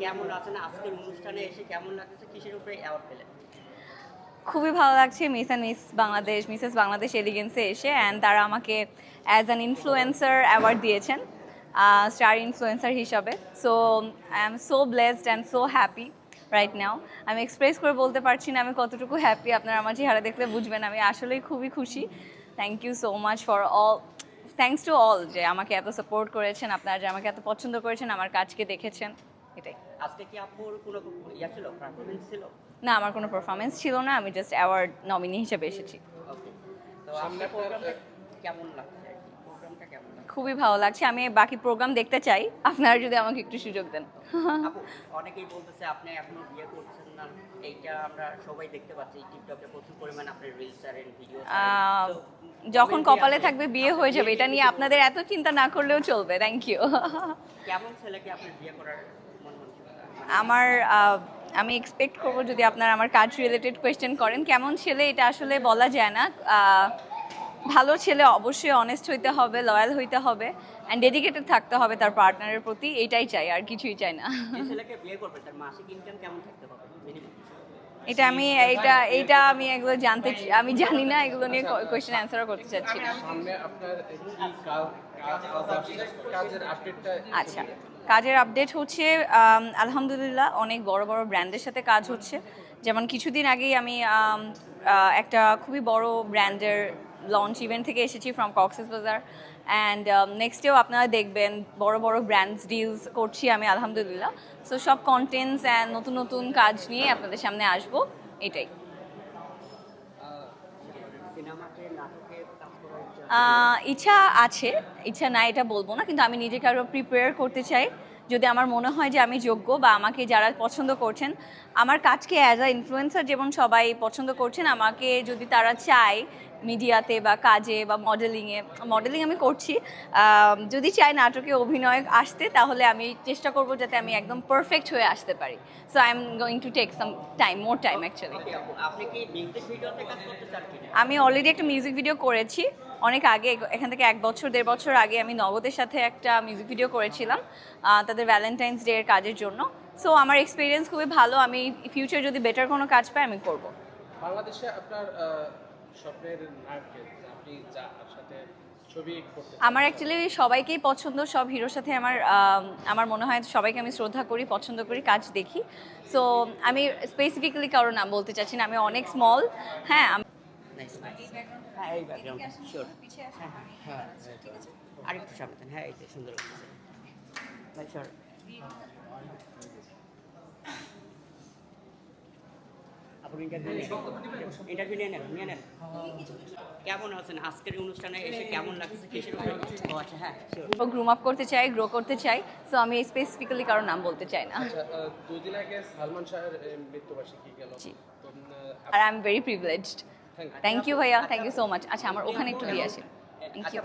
কেমন আছেন আজকের অনুষ্ঠানে এসে কেমন কিসের উপরে অ্যাওয়ার্ড পেলেন খুবই ভালো লাগছে miss and miss Bangladesh, Mrs Bangladesh এলিগেন্সে এসে অ্যান্ড তারা আমাকে অ্যাজ অ্যান ইনফ্লুয়েন্সার অ্যাওয়ার্ড দিয়েছেন স্টার ইনফ্লুয়েন্সার হিসাবে। So I am so blessed and so happy right now আমি এক্সপ্রেস করে বলতে পারছি না আমি কতটুকু হ্যাপি আপনারা আমার চেহারা দেখলে বুঝবেন। আমি আসলেই খুবই খুশি। Thank you so much for all thanks to all যে আমাকে এত সাপোর্ট করেছেন, আপনারা যে আমাকে এত পছন্দ করেছেন, আমার কাজকে দেখেছেন। এটাই। আজকে কি আপুর কোনো ইয়া ছিল পারফরমেন্স ছিল? না আমার কোনো পারফরমেন্স ছিল না আমি জাস্ট অ্যাওয়ার্ড নমিনি হিসেবে এসেছি। ওকে। তো প্রোগ্রামটা কেমন লাগছে প্রোগ্রামটা কেমন খুবই ভালো লাগছে আমি বাকি প্রোগ্রাম দেখতে চাই আপনারা যদি আমাকে একটু সুযোগ দেন। অনেকেই বলতেছে আপনি এখনও বিয়ে করছেন না। এইটা আমরা সবাই দেখতে পাচ্ছি টিকটকে প্রচুর পরিমাণে আপনি রিলস আর ভিডিও যখন কপালে থাকবে বিয়ে হয়ে যাবে এটা নিয়ে আপনাদের এত চিন্তা না করলেও চলবে থ্যাংক ইউ কেমন ছেলেকে আপনি বিয়ে করার আমার আমি এক্সপেক্ট করব যদি আপনার আমার কাজ রিলেটেড কোয়েশ্চেন করেন। কেমন ছেলে এটা আসলে বলা যায় না। ভালো ছেলে অবশ্যই অনেস্ট হইতে হবে লয়াল হইতে হবে অ্যান্ড ডেডিকেটেড থাকতে হবে তার পার্টনারের প্রতি এটাই চাই আর কিছুই চাই না। যে ছেলেকে বিয়ে করবে তার মাসিক ইনকাম কেমন থাকতে হবে মিনিমাম এটা আমি এটা এটা আমি এগুলো জানতে আমি জানি না এগুলো নিয়ে কোয়েশ্চেন অ্যান্সারও করতে চাচ্ছি না। সামনে আপনার কি কাজ কাজ আসছে? কাজের আপডেটটা আচ্ছা কাজের আপডেট হচ্ছে আলহামদুলিল্লাহ অনেক বড় বড় ব্র্যান্ডের সাথে কাজ হচ্ছে। যেমন কিছুদিন আগেই আমি একটা খুবই বড় ব্র্যান্ডের লঞ্চ ইভেন্ট থেকে এসেছি ফ্রম কক্সেস বাজার অ্যান্ড নেক্সট নেক্সটেও আপনারা দেখবেন বড় বড় ব্র্যান্ডস ডিলস করছি আমি, আলহামদুলিল্লাহ। সো সব কন্টেন্টস অ্যান্ড নতুন নতুন কাজ নিয়ে আপনাদের সামনে আসব, এটাই। ইচ্ছা আছে, ইচ্ছা নাই এটা বলব না, কিন্তু আমি নিজেকে আরও প্রিপেয়ার করতে চাই। যদি আমার মনে হয় যে আমি যোগ্য বা আমাকে যারা পছন্দ করছেন আমার কাজকে অ্যাজ আ ইনফ্লুয়েন্সার যেমন সবাই পছন্দ করছেন আমাকে যদি তারা চায় মিডিয়াতে বা কাজে বা মডেলিংয়ে মডেলিং আমি করছি যদি চাই নাটকে অভিনয় আসতে তাহলে আমি চেষ্টা করব যাতে আমি একদম পারফেক্ট হয়ে আসতে পারি। So I am going to take some time more time actually আমি অলরেডি একটা মিউজিক ভিডিও করেছি। অনেক আগে এখান থেকে এক বছর দেড় বছর আগে আমি নগদের সাথে একটা মিউজিক ভিডিও করেছিলাম তাদের ভ্যালেন্টাইন্স ডে এর কাজের জন্য। সো আমার এক্সপিরিয়েন্স খুবই ভালো। আমি ফিউচার যদি বেটার কোনো কাজ পাই আমি করব। বাংলাদেশে আপনার স্বপ্নের নায়ককে আপনি যার সাথে ছবি করতে আমার অ্যাকচুয়ালি সবাইকেই পছন্দ সব হিরোর সাথে আমার আমার মনে হয় সবাইকে আমি শ্রদ্ধা করি পছন্দ করি কাজ দেখি। সো আমি স্পেসিফিক্যালি কারও নাম বলতে চাচ্ছি না আমি অনেক স্মল হ্যাঁ আমি নাইস নাইস হ্যাঁ এই ব্যাকগ্রাউন্ড শিওর হ্যাঁ হ্যাঁ আরেকটু সামনে দেন, হ্যাঁ এই সুন্দর লাগছে ভাই সর আপনি ইন্টারভিউ ইন্টারভিউ নিয়ে নেন নিয়ে নেন। কেমন আছেন? আজকের অনুষ্ঠানে এসে কেমন লাগছে কিসের ও আচ্ছা হ্যাঁ গ্রুম আপ করতে চাই গ্রো করতে চাই সো আমি স্পেসিফিক্যালি কারও নাম বলতে চাই না। আচ্ছা আহ, দুই দিন আগে সালমান শাহের মৃত্যুবার্ষিকী গেল। আর I am very privileged. Thank you ভাইয়া থ্যাংক ইউ সো মাচ আচ্ছা আমার ওখানে একটু দিয়ে আসি। Thank you